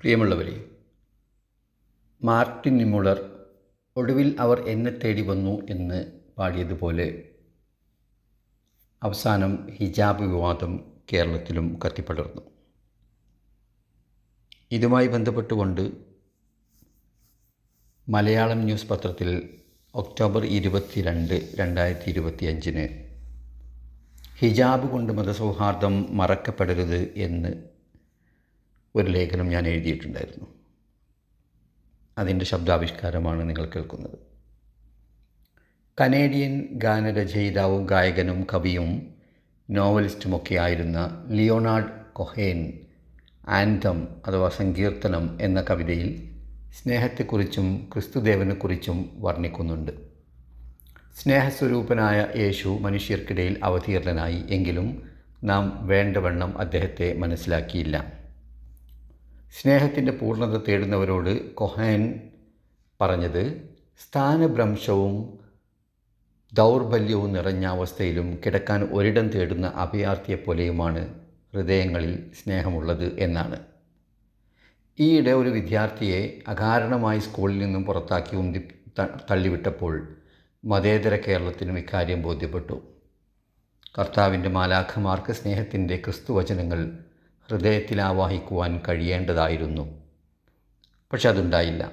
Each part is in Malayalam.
പ്രിയമുള്ളവരെ മാർട്ടിൻ നിമുളർ ഒടുവിൽ അവർ എന്നെ തേടി വന്നു എന്ന് പാടിയതുപോലെ അവസാനം ഹിജാബ് വിവാദം കേരളത്തിലും കത്തിപ്പടർന്നു. ഇതുമായി ബന്ധപ്പെട്ടുകൊണ്ട് മലയാളം ന്യൂസ് പത്രത്തിൽ ഒക്ടോബർ ഇരുപത്തിരണ്ട് രണ്ടായിരത്തി ഇരുപത്തി അഞ്ചിന് ഹിജാബ് കൊണ്ട് മതസൗഹാർദ്ദം മറക്കപ്പെടരുത് എന്ന് ഒരു ലേഖനം ഞാൻ എഴുതിയിട്ടുണ്ടായിരുന്നു. അതിന്റെ ശബ്ദാവിഷ്കാരമാണ് നിങ്ങൾ കേൾക്കുന്നത്. കനേഡിയൻ ഗാനരചയിതാവും ഗായകനും കവിയും നോവലിസ്റ്റുമൊക്കെ ആയിരുന്ന ലിയോണാർഡ് കൊഹേൻ ആൻതം അഥവാ സങ്കീർത്തനം എന്ന കവിതയിൽ സ്നേഹത്തെക്കുറിച്ചും ക്രിസ്തുദേവനെക്കുറിച്ചും വർണിക്കുന്നുണ്ട്. സ്നേഹസ്വരൂപനായ യേശു മനുഷ്യർക്കിടയിൽ അവതീർണനായി എങ്കിലും നാം വേണ്ടവണ്ണം അദ്ദേഹത്തെ മനസ്സിലാക്കിയില്ല. സ്നേഹത്തിന്റെ പൂർണത തേടുന്നവരോട് കൊഹാൻ പറഞ്ഞത് സ്ഥാനഭ്രംശവും ദൗർബല്യവും നിറഞ്ഞ അവസ്ഥയിലും കിടക്കാൻ ഒരിടം തേടുന്ന അഭയാർത്ഥിയെപ്പോലെയുമാണ് ഹൃദയങ്ങളിൽ സ്നേഹമുള്ളത് എന്നാണ്. ഈയിടെ ഒരു വിദ്യാർത്ഥിയെ അകാരണമായി സ്കൂളിൽ നിന്നും പുറത്താക്കി ഉന്തി തള്ളിവിട്ടപ്പോൾ മതേതര കേരളത്തിനും ഇക്കാര്യം ബോധ്യപ്പെട്ടു. കർത്താവിന്റെ മാലാഖമാർക്ക് സ്നേഹത്തിന്റെ ക്രിസ്തുവചനങ്ങൾ ഹൃദയത്തിൽ ആവാഹിക്കുവാൻ കഴിയേണ്ടതായിരുന്നു. പക്ഷെ അതുണ്ടായില്ല.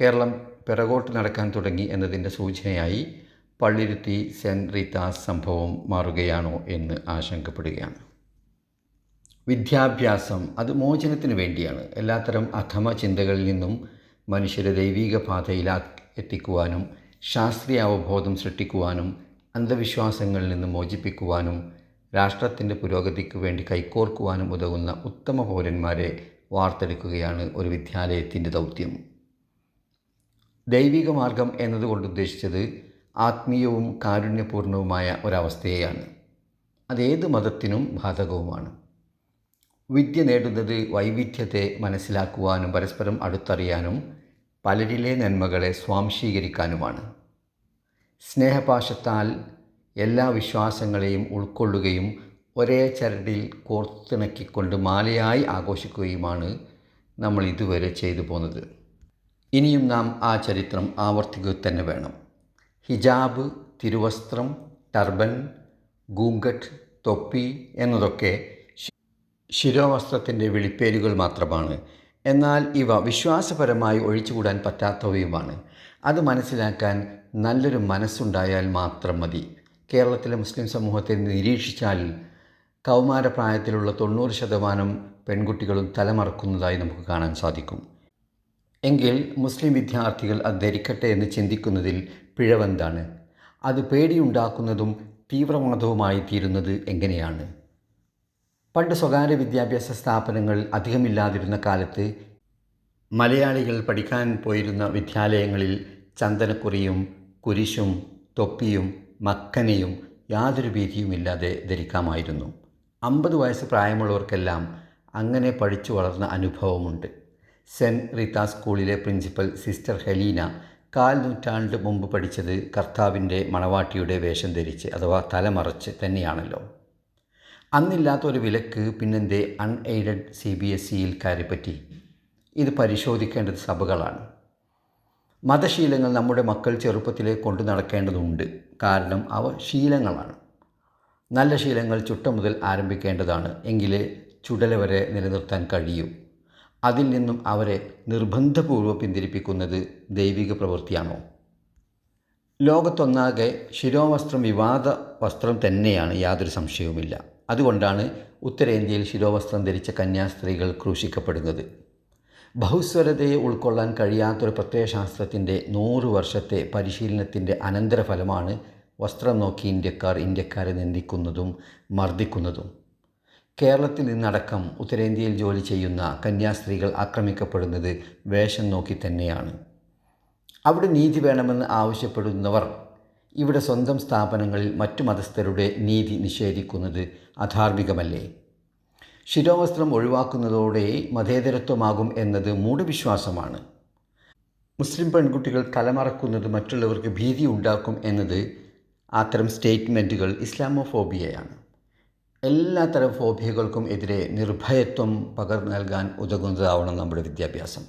കേരളം പിറകോട്ട് നടക്കാൻ തുടങ്ങി എന്നതിന്റെ സൂചനയായി പള്ളിരുത്തി സെന്റ് റീത്താസ് സംഭവം മാറുകയാണോ എന്ന് ആശങ്കപ്പെടുകയാണ്. വിദ്യാഭ്യാസം അത് മോചനത്തിന് വേണ്ടിയാണ്. എല്ലാത്തരം അധമ ചിന്തകളിൽ നിന്നും മനുഷ്യരെ ദൈവിക പാതയിലാ എത്തിക്കുവാനും ശാസ്ത്രീയ അവബോധം സൃഷ്ടിക്കുവാനും അന്ധവിശ്വാസങ്ങളിൽ നിന്ന് മോചിപ്പിക്കുവാനും രാഷ്ട്രത്തിന്റെ പുരോഗതിക്ക് വേണ്ടി കൈകോർക്കുവാനും ഉതകുന്ന ഉത്തമ പൗരന്മാരെ വാർത്തെടുക്കുകയാണ് ഒരു വിദ്യാലയത്തിന്റെ ദൗത്യം. ദൈവിക മാർഗം എന്നതുകൊണ്ട് ഉദ്ദേശിച്ചത് ആത്മീയവും കാരുണ്യപൂർണവുമായ ഒരവസ്ഥയെയാണ്. അതേത് മതത്തിനും ബാധകവുമാണ്. വിദ്യ നേടുന്നത് വൈവിധ്യത്തെ മനസ്സിലാക്കുവാനും പരസ്പരം അടുത്തറിയാനും പലരിലെ നന്മകളെ സ്വാംശീകരിക്കാനുമാണ്. സ്നേഹപാശത്താൽ എല്ലാ വിശ്വാസങ്ങളെയും ഉൾക്കൊള്ളുകയും ഒരേ ചരടിൽ കോർത്തിണക്കിക്കൊണ്ട് മാലയായി ആഘോഷിക്കുകയുമാണ് നമ്മൾ ഇതുവരെ ചെയ്തു പോന്നത്. ഇനിയും നാം ആ ചരിത്രം ആവർത്തിക്കുക തന്നെ വേണം. ഹിജാബ് തിരുവസ്ത്രം ടർബൻ ഗൂങ്കട്ട് തൊപ്പി എന്നതൊക്കെ ശിരോവസ്ത്രത്തിന്റെ വിളിപ്പേരുകൾ മാത്രമാണ്. എന്നാൽ ഇവ വിശ്വാസപരമായി ഒഴിച്ചുകൂടാൻ പറ്റാത്തവയുമാണ്. അത് മനസ്സിലാക്കാൻ നല്ലൊരു മനസ്സുണ്ടായാൽ മാത്രം മതി. കേരളത്തിലെ മുസ്ലിം സമൂഹത്തെ നിരീക്ഷിച്ചാൽ കൗമാരപ്രായത്തിലുള്ള തൊണ്ണൂറ് ശതമാനം പെൺകുട്ടികളും തലമറക്കുന്നതായി നമുക്ക് കാണാൻ സാധിക്കും. എങ്കിൽ മുസ്ലിം വിദ്യാർത്ഥികൾ അത് ധരിക്കട്ടെ എന്ന് ചിന്തിക്കുന്നതിൽ പിഴവെന്താണ്? അത് പേടിയുണ്ടാക്കുന്നതും തീവ്രവാദവുമായി തീരുന്നത് എങ്ങനെയാണ്? പണ്ട് സ്വകാര്യ വിദ്യാഭ്യാസ സ്ഥാപനങ്ങൾ അധികമില്ലാതിരുന്ന കാലത്ത് മലയാളികൾ പഠിക്കാൻ പോയിരുന്ന വിദ്യാലയങ്ങളിൽ ചന്ദനക്കുറിയും കുരിശും തൊപ്പിയും മക്കനയും യാതൊരു ഭീതിയുമില്ലാതെ ധരിക്കാമായിരുന്നു. അമ്പത് വയസ്സ് പ്രായമുള്ളവർക്കെല്ലാം അങ്ങനെ പഠിച്ചു വളർന്ന അനുഭവമുണ്ട്. സെന്റ് റീത്ത സ്കൂളിലെ പ്രിൻസിപ്പൽ സിസ്റ്റർ ഹെലീന കാൽ നൂറ്റാണ്ട് മുമ്പ് പഠിച്ചത് കർത്താവിന്റെ മണവാട്ടിയുടെ വേഷം ധരിച്ച് അഥവാ തലമറച്ച് തന്നെയാണല്ലോ. അന്നില്ലാത്ത ഒരു വിലക്ക് പിന്നെന്തേ അൺഎയ്ഡഡ് സി ബി എസ് സിയിൽ കയറിപ്പറ്റി ഇത് പരിശോധിക്കേണ്ടത് സഭകളാണ്. മതശീലങ്ങൾ നമ്മുടെ മക്കൾ ചെറുപ്പത്തിലെ കൊണ്ടു നടക്കേണ്ടതുണ്ട്. കാരണം അവ ശീലങ്ങളാണ്. നല്ല ശീലങ്ങൾ ചുട്ട മുതൽ ആരംഭിക്കേണ്ടതാണ്. എങ്കിലേ ചുടല വരെ നിലനിർത്താൻ കഴിയൂ. അതിൽ നിന്നും അവരെ നിർബന്ധപൂർവം പിന്തിരിപ്പിക്കുന്നത് ദൈവിക പ്രവൃത്തിയാണോ? ലോകത്തൊന്നാകെ ശിരോവസ്ത്രം വിവാദ വസ്ത്രം തന്നെയാണ് യാതൊരു സംശയവുമില്ല. അതുകൊണ്ടാണ് ഉത്തരേന്ത്യയിൽ ശിരോവസ്ത്രം ധരിച്ച കന്യാസ്ത്രീകൾ ക്രൂശിക്കപ്പെടുന്നത്. ബഹുസ്വരതയെ ഉൾക്കൊള്ളാൻ കഴിയാത്തൊരു പ്രത്യയശാസ്ത്രത്തിന്റെ നൂറ് വർഷത്തെ പരിശീലനത്തിന്റെ അനന്തരഫലമാണ് വസ്ത്രം നോക്കി ഇന്ത്യക്കാർ ഇന്ത്യക്കാരെ നിന്ദിക്കുന്നതും മർദ്ദിക്കുന്നതും. കേരളത്തിൽ നിന്നടക്കം ഉത്തരേന്ത്യയിൽ ജോലി ചെയ്യുന്ന കന്യാസ്ത്രീകൾ ആക്രമിക്കപ്പെടുന്നത് വേഷം നോക്കി തന്നെയാണ്. അവിടെ നീതി വേണമെന്ന് ആവശ്യപ്പെടുന്നവർ ഇവിടെ സ്വന്തം സ്ഥാപനങ്ങളിൽ മറ്റു മതസ്ഥരുടെ നീതി നിഷേധിക്കുന്നത് അധാർമികമല്ലേ? ശിരോവസ്ത്രം ഒഴിവാക്കുന്നതോടെ മതേതരത്വമാകും എന്നത് മൂഢവിശ്വാസമാണ്. മുസ്ലിം പെൺകുട്ടികൾ തലമറക്കുന്നത് മറ്റുള്ളവർക്ക് ഭീതി ഉണ്ടാക്കും എന്നത് അത്തരം സ്റ്റേറ്റ്മെന്റുകൾ ഇസ്ലാമോഫോബിയയാണ്. എല്ലാത്തരം ഫോബിയകൾക്കും എതിരെ നിർഭയത്വം പകർന്നു നൽകാൻ ഉതകുന്നതാവണം നമ്മുടെ വിദ്യാഭ്യാസം.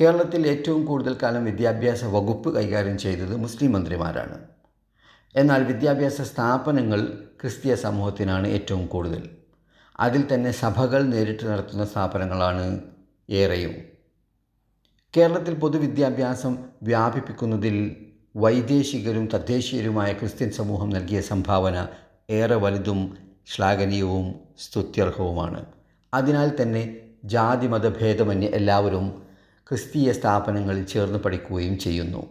കേരളത്തിൽ ഏറ്റവും കൂടുതൽ കാലം വിദ്യാഭ്യാസ വകുപ്പ് കൈകാര്യം ചെയ്തത് മുസ്ലിം മന്ത്രിമാരാണ്. എന്നാൽ വിദ്യാഭ്യാസ സ്ഥാപനങ്ങൾ ക്രിസ്തീയ സമൂഹത്തിനാണ് ഏറ്റവും കൂടുതൽ. അതിൽ തന്നെ സഭകൾ നേരിട്ട് നടത്തുന്ന സ്ഥാപനങ്ങളാണ് ഏറെയും. കേരളത്തിൽ പൊതുവിദ്യാഭ്യാസം വ്യാപിപ്പിക്കുന്നതിൽ വൈദേശികരും തദ്ദേശീയരുമായ ക്രിസ്ത്യൻ സമൂഹം നൽകിയ സംഭാവന ഏറെ വലുതും ശ്ലാഘനീയവും സ്തുത്യർഹവുമാണ്. അതിനാൽ തന്നെ ജാതി മതഭേദമന്യേ എല്ലാവരും ക്രിസ്തീയ സ്ഥാപനങ്ങളിൽ ചേർന്ന് പഠിക്കുകയും ചെയ്യുന്നു.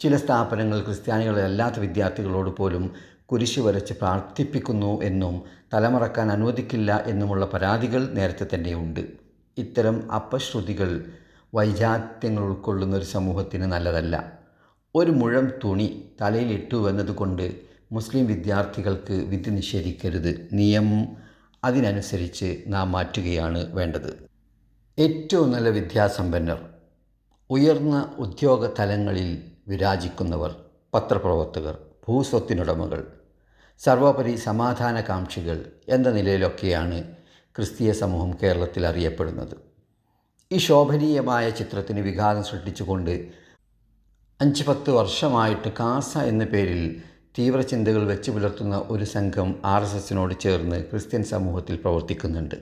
ചില സ്ഥാപനങ്ങൾ ക്രിസ്ത്യാനികളല്ലാത്ത വിദ്യാർത്ഥികളോട് പോലും കുരിശ് വരച്ച് പ്രാർത്ഥിപ്പിക്കുന്നു എന്നും തലമറക്കാൻ അനുവദിക്കില്ല എന്നുമുള്ള പരാതികൾ നേരത്തെ തന്നെയുണ്ട്. ഇത്തരം അപശ്രുതികൾ വൈജാത്യങ്ങൾ ഉൾക്കൊള്ളുന്ന ഒരു സമൂഹത്തിന് നല്ലതല്ല. ഒരു മുഴം തുണി തലയിലിട്ടു എന്നതുകൊണ്ട് മുസ്ലിം വിദ്യാർത്ഥികൾക്ക് വിധി നിഷേധിക്കരുത്. നിയമം അതിനനുസരിച്ച് നാം മാറ്റുകയാണ് വേണ്ടത്. ഏറ്റവും നല്ല വിദ്യാസമ്പന്നർ ഉയർന്ന ഉദ്യോഗ തലങ്ങളിൽ വിരാജിക്കുന്നവർ പത്രപ്രവർത്തകർ ഭൂസ്വത്തിനുടമകൾ സർവോപരി സമാധാനകാംക്ഷികൾ എന്ന നിലയിലൊക്കെയാണ് ക്രിസ്തീയ സമൂഹം കേരളത്തിൽ അറിയപ്പെടുന്നത്. ഈ ശോഭനീയമായ ചിത്രത്തിന് വിഘാതം സൃഷ്ടിച്ചുകൊണ്ട് അഞ്ച് പത്ത് വർഷമായിട്ട് കാസ എന്ന പേരിൽ തീവ്രചിന്തകൾ വെച്ച് പുലർത്തുന്ന ഒരു സംഘം ആർ എസ് എസിനോട് ചേർന്ന് ക്രിസ്ത്യൻ സമൂഹത്തിൽ പ്രവർത്തിക്കുന്നുണ്ട്.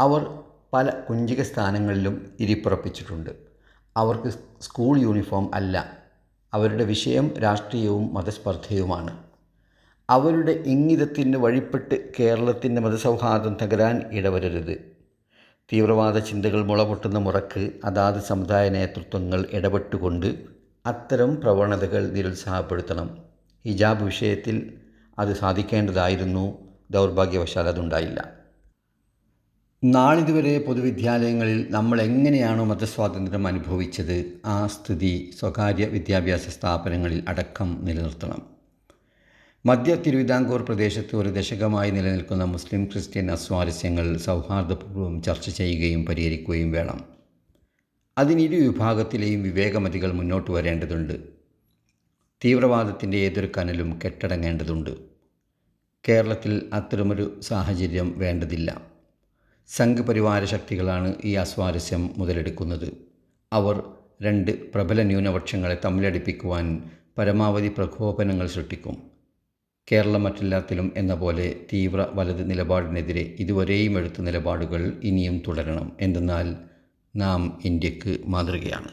അവർ പല കുഞ്ചിക സ്ഥാനങ്ങളിലും ഇരിപ്പുറപ്പിച്ചിട്ടുണ്ട്. അവർക്ക് സ്കൂൾ യൂണിഫോം അല്ല. അവരുടെ വിഷയം രാഷ്ട്രീയവും മതസ്പർദ്ധയുമാണ്. അവരുടെ ഇംഗിതത്തിന് വഴിപ്പെട്ട് കേരളത്തിന്റെ മതസൗഹാർദ്ദം തകരാൻ ഇടവരരുത്. തീവ്രവാദ ചിന്തകൾ മുളപൊട്ടുന്ന മുറക്ക് അതാത് സമുദായ നേതൃത്വങ്ങൾ ഇടപെട്ടുകൊണ്ട് അത്തരം പ്രവണതകൾ നിരുത്സാഹപ്പെടുത്തണം. ഹിജാബ് വിഷയത്തിൽ അത് സാധിക്കേണ്ടതായിരുന്നു. ദൗർഭാഗ്യവശാൽ അതുണ്ടായില്ല. നാളിതുവരെ പൊതുവിദ്യാലയങ്ങളിൽ നമ്മൾ എങ്ങനെയാണോ മതസ്വാതന്ത്ര്യം അനുഭവിച്ചത് ആ സ്ഥിതി സ്വകാര്യ വിദ്യാഭ്യാസ സ്ഥാപനങ്ങളിൽ അടക്കം നിലനിർത്തണം. മധ്യ തിരുവിതാംകൂർ പ്രദേശത്ത് ഒരു ദശകമായി നിലനിൽക്കുന്ന മുസ്ലിം ക്രിസ്ത്യൻ അസ്വാരസ്യങ്ങൾ സൗഹാർദ്ദപൂർവം ചർച്ച ചെയ്യുകയും പരിഹരിക്കുകയും വേണം. അതിനിരു വിഭാഗത്തിലെയും വിവേകമതികൾ മുന്നോട്ട് വരേണ്ടതുണ്ട്. തീവ്രവാദത്തിന്റെ ഏതൊരു കനലും കെട്ടടങ്ങേണ്ടതുണ്ട്. കേരളത്തിൽ അത്തരമൊരു സാഹചര്യം വേണ്ടതില്ല. സംഘപരിവാര ശക്തികളാണ് ഈ അസ്വാരസ്യം മുതലെടുക്കുന്നത്. അവർ രണ്ട് പ്രബല ന്യൂനപക്ഷങ്ങളെ തമ്മിലടിപ്പിക്കുവാൻ പരമാവധി പ്രകോപനങ്ങൾ സൃഷ്ടിക്കും. കേരളം മറ്റെല്ലാത്തിലും എന്ന പോലെ തീവ്ര വലത് നിലപാടിനെതിരെ ഇതുവരെയും എടുത്ത നിലപാടുകൾ ഇനിയും തുടരണം. എന്തെന്നാൽ നാം ഇന്ത്യയ്ക്ക് മാതൃകയാണ്.